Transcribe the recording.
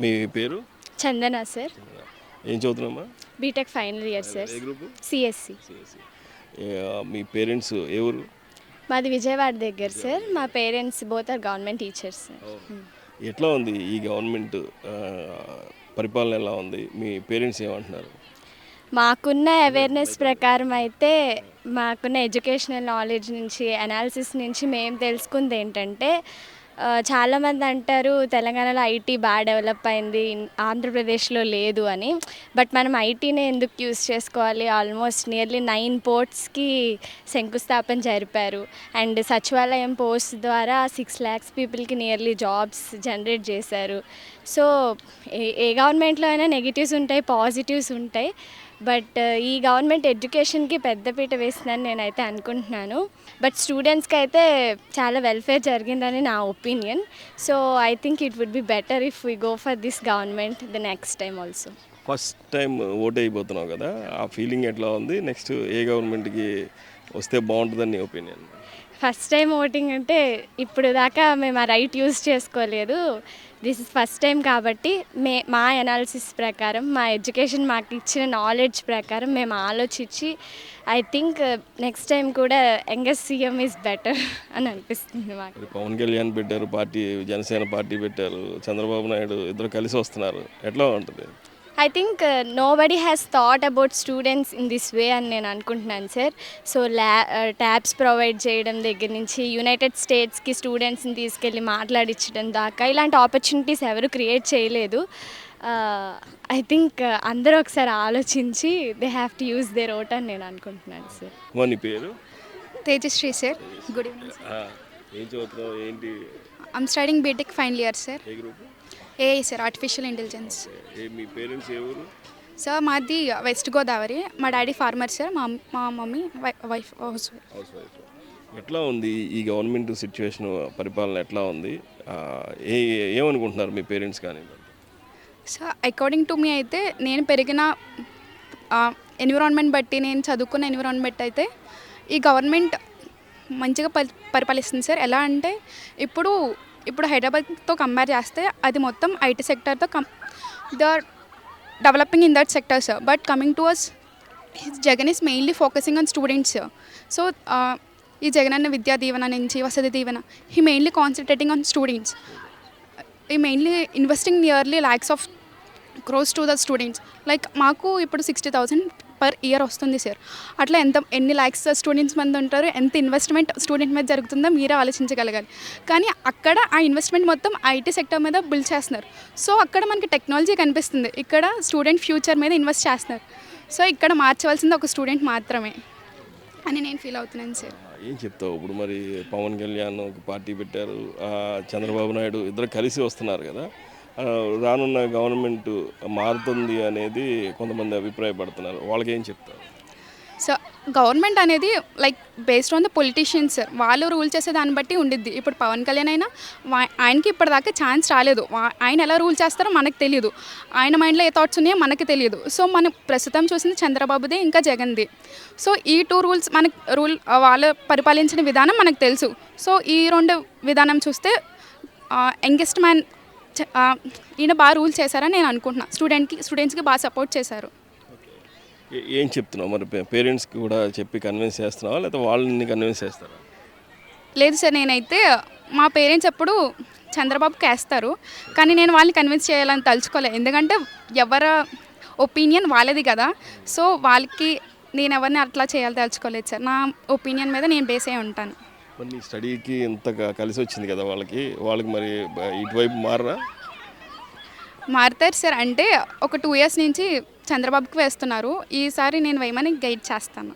మీ పేరు? చందన సార్. ఏం చదువుతున్నామా B Tech final year sir CSC మీ parents ఏ ఊరు? మాది విజయవాడ దగ్గర సార్ మా parents both are government teachers ఎట్లా ఉంది ఈ గవర్నమెంట్ పరిపాలన ఎలా ఉంది? మీ పేరెంట్స్ ఏమంటున్నారు? మాకున్న అవేర్నెస్ ప్రకారం అయితే మాకున్న ఎడ్యుకేషనల్ నాలెడ్జ్ నుంచి అనాలిసిస్ నుంచి మేము తెలుసుకుంది ఏంటంటే చాలామంది అంటారు తెలంగాణలో ఐటీ బాగా డెవలప్ అయింది ఆంధ్రప్రదేశ్లో లేదు అని. బట్ మనం ఐటీనే ఎందుకు యూస్ చేసుకోవాలి? ఆల్మోస్ట్ నియర్లీ నైన్ పోర్ట్స్కి శంకుస్థాపన జరిపారు. అండ్ సచివాలయం పోస్ట్ ద్వారా సిక్స్ ల్యాక్స్ పీపుల్కి నియర్లీ జాబ్స్ జనరేట్ చేశారు. సో ఏ ఏ గవర్నమెంట్లో అయినా నెగిటివ్స్ ఉంటాయి పాజిటివ్స్ ఉంటాయి. బట్ ఈ గవర్నమెంట్ ఎడ్యుకేషన్కి పెద్దపీట వేసిందని నేనైతే అనుకుంటున్నాను. బట్ స్టూడెంట్స్కి అయితే చాలా వెల్ఫేర్ జరిగిందని నా opinion. So I think it would be better if we go for this government the next time also. First time vote అయిపోతున్నావు కదా ఆ ఫీలింగ్ ఎట్లా ఉంది? నెక్స్ట్ ఏ గవర్నమెంట్కి వస్తే బాగుంటుందని నీ ఒపీనియన్? ఫస్ట్ టైం ఓటింగ్ అంటే ఇప్పుడు దాకా మేము ఆ రైట్ యూజ్ చేసుకోలేదు. దిస్ ఇస్ ఫస్ట్ టైం కాబట్టి మే మా అనాలిసిస్ ప్రకారం మా ఎడ్యుకేషన్ మాకు ఇచ్చిన నాలెడ్జ్ ప్రకారం మేము ఆలోచించి ఐ థింక్ నెక్స్ట్ టైం కూడా యంగెస్ట్ సీఎం ఈజ్ బెటర్ అని అనిపిస్తుంది మాకు. పవన్ కళ్యాణ్ పెట్టారు పార్టీ జనసేన పార్టీ పెట్టారు చంద్రబాబు నాయుడు ఇద్దరు కలిసి వస్తున్నారు. ఎట్లా ఉంటుంది? I think nobody has thought about students in this way అని నేను అనుకుంటున్నాను సార్ సో ల్యా ట్యాబ్స్ ప్రొవైడ్ చేయడం దగ్గర నుంచి యునైటెడ్ స్టేట్స్కి స్టూడెంట్స్ని తీసుకెళ్ళి మాట్లాడించడం దాకా ఇలాంటి ఆపర్చునిటీస్ ఎవరు క్రియేట్ చేయలేదు. ఐ థింక్ అందరూ ఒకసారి ఆలోచించి they have to use their vote అని నేను అనుకుంటున్నాను సార్ పేరు? తేజశ్రీ సార్ గుడ్ ఈవినింగ్ ఏం చదువుతున్నావు? ఏంటి? I'm studying B Tech final year sir A group? AI sir artificial intelligence ఏ మీ పేరెంట్స్ ఊరు? సార్ మాది వెస్ట్ గోదావరి మా డాడీ ఫార్మర్ సార్ మా మా mummy wife house wife house wife ఎట్లా ఉంది ఈ గవర్నమెంట్ సిచ్యువేషన్ పరిపాలన ఎట్లా ఉంది? ఏ ఏమనుకుంటున్నారు మీ పేరెంట్స్ కానీ? సో అకార్డింగ్ టు మీ అయితే నేను పెరిగిన ఎన్విరాన్మెంట్ బట్టి నేను చదువుకున్న ఎన్విరాన్మెంట్ అయితే ఈ గవర్నమెంట్ మంచిగా పరి పరిపాలిస్తుంది సార్. ఎలా అంటే ఇప్పుడు ఇప్పుడు హైదరాబాద్తో కంపేర్ చేస్తే అది మొత్తం IT సెక్టర్తో come the developing in that sector sir but coming to us Jagan is mainly focusing on students so ఈ జగన్ అన్న విద్యా దీవెన నుంచి Vasathi Deevena he mainly concentrating on students ఈ mainly investing nearly lakhs of crores to the students like మాకు ఇప్పుడు sixty thousand per year వస్తుంది sir అట్లా ఎంత ఎన్ని lakhs students మంది ఉంటారు ఎంత ఇన్వెస్ట్మెంట్ స్టూడెంట్ మీద జరుగుతుందో మీరే ఆలోచించగలగాలి. కానీ అక్కడ ఆ ఇన్వెస్ట్మెంట్ మొత్తం ఐటీ సెక్టర్ మీద బిల్డ్ చేస్తున్నారు. సో అక్కడ మనకి టెక్నాలజీ కనిపిస్తుంది. ఇక్కడ స్టూడెంట్ ఫ్యూచర్ మీద ఇన్వెస్ట్ చేస్తున్నారు. సో ఇక్కడ మార్చవలసింది ఒక స్టూడెంట్ మాత్రమే అని నేను ఫీల్ అవుతున్నాను సార్ ఏం చెప్తావు? ఇప్పుడు మరి పవన్ కళ్యాణ్ ఒక పార్టీ పెట్టారు. చంద్రబాబు నాయుడు ఇద్దరు కలిసి వస్తున్నారు కదా. రానున్న గవర్నమెంట్ మారుతుంది అనేది కొంతమంది అభిప్రాయపడుతున్నారు. వాళ్ళకి ఏం చెప్తారు? సో గవర్నమెంట్ అనేది like based on the politicians వాళ్ళు రూల్ చేసే దాన్ని బట్టి ఉండిద్ది. ఇప్పుడు పవన్ కళ్యాణ్ అయినా ఆయనకి ఇప్పటిదాకా ఛాన్స్ రాలేదు. ఆయన ఎలా రూల్ చేస్తారో మనకు తెలియదు ఆయన మైండ్లో ఏ థాట్స్ ఉన్నాయో మనకి తెలియదు సో మనం ప్రస్తుతం చూసింది చంద్రబాబుదే ఇంకా జగన్ది. సో ఈ టూ రూల్స్ మనకి రూల్ వాళ్ళు పరిపాలించిన విధానం మనకు తెలుసు. సో ఈ రెండు విధానం చూస్తే యంగెస్ట్ మ్యాన్ ఈయన బాగా రూల్ చేశారని నేను అనుకుంటున్నాను స్టూడెంట్కి స్టూడెంట్స్కి బాగా సపోర్ట్ చేశారు. ఏ- చెప్తున్నావు? మరి పేరెంట్స్కి కూడా చెప్పి కన్విన్స్ చేస్తున్నావా? లేకపోతే వాళ్ళని కన్విన్స్ చేస్తారా? లేదు సార్ నేనైతే మా పేరెంట్స్ ఎప్పుడు చంద్రబాబుకి వేస్తారు కానీ నేను వాళ్ళని కన్విన్స్ చేయాలని తలుచుకోలేదు ఎందుకంటే ఎవరి ఒపీనియన్ వాళ్ళది కదా. సో వాళ్ళకి నేను ఎవరిని అట్లా చేయాలి తలుచుకోలేదు సార్. నా ఒపీనియన్ మీద నేను బేస్ అయి ఉంటాను. పని స్టడీకి ఇంత కలిసి వచ్చింది కదా వాళ్ళకి. వాళ్ళకి మరి ఇటువైపు మారరా మారుతారు సార్. అంటే ఒక టూ ఇయర్స్ నుంచి చంద్రబాబుకి వేస్తున్నారు. ఈసారి నేను వేయమని గైడ్ చేస్తాను.